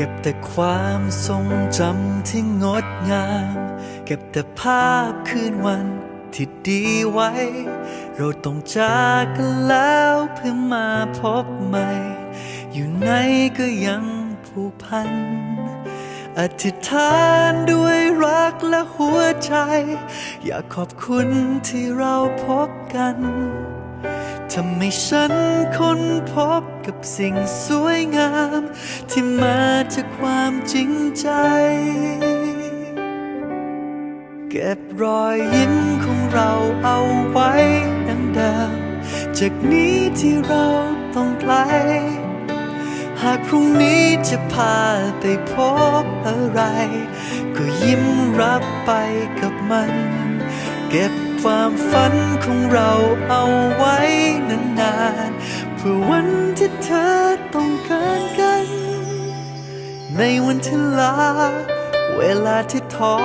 เก็บแต่ความทรงจำที่งดงาม เก็บแต่ภาพคืนวันที่ดีไว้ เราต้องจากกันแล้วเพื่อมาพบใหม่ อยู่ไหนก็ยังผูกพัน อธิษฐานด้วยรักและหัวใจ อยากขอบคุณที่เราพบกันทำให้ฉันค้นพบ กับสิ่งสวยงาม ที่มาจากความจริงใจ เก็บรอยยิ้มของเราเอาไว้ดังเดิมจากนี้ที่เราต้องไกล หากพรุ่งนี้จะพาไปพบอะไร ก็ยิ้มรับไปกับมัน เก็บความฝันของเราเอาไว้นานๆ เพื่อวันที่เธอต้องการกัน ในวันที่ลา เวลาที่ท้อ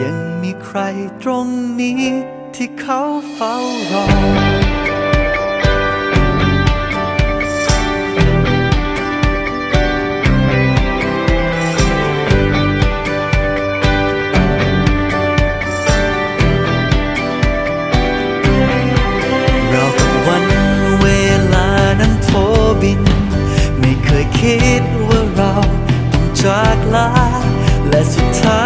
ยังมีใครตรงนี้ที่เขาเฝ้ารอ คิดว่าเราต้องจากลาและสุดท้าย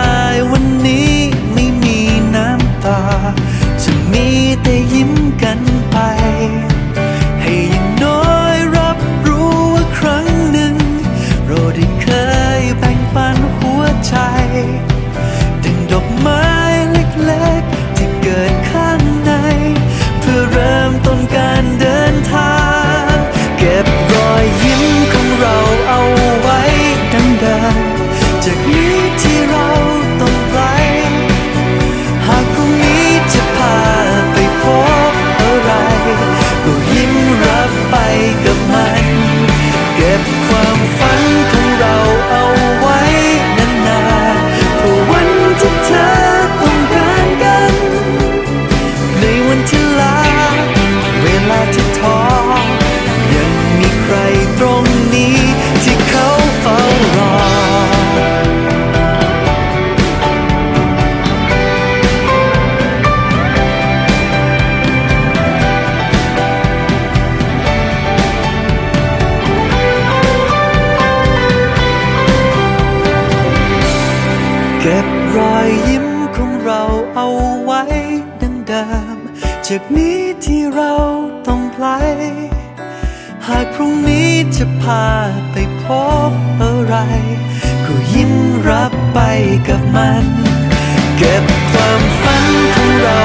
ก็บรอยยิ้มของเราเอาไว้ดังเดิม จากนี้ที่เราต้องไกลหากพรุ่งนี้จะพาไปพบอะไร ก็ยิ้มรับไปกับมัน เก็บความฝันของเรา